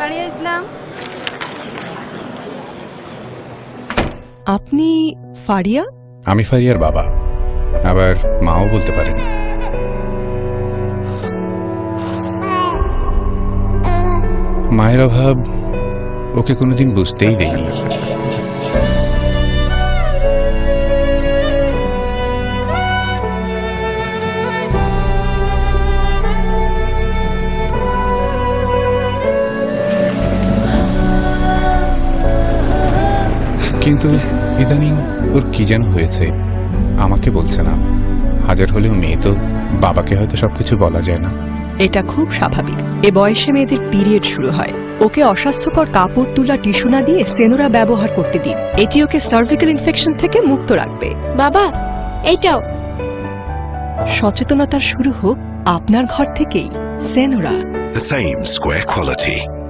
ইসলাম আপনি ফারিয়া? আমি ফারিয়ার বাবা। আবার মাও বলতে পারেন। মায়ের অভাব ওকে কোনোদিন বুঝতেই দেয়নি। কিন্তু ইদানিং ওর কি যেন হয়েছে আমাকে বলছে না। হাজার হলেও মেয়ে তো বাবাকে হয়তো সবকিছু বলা যায় না। এটা খুব স্বাভাবিক। এ বয়সে মেয়েদের পিরিয়ড শুরু হয়। ওকে অস্বাস্থ্যকর কাপড় তুলা টিস্যু না দিয়ে সেনোরা ব্যবহার করতে দিন। এটি ওকে সার্ভিক্যাল ইনফেকশন থেকে মুক্ত রাখবে। বাবা এইটাও। সচেতনতার শুরু হোক আপনার ঘর থেকেই। Senora. The same square quality,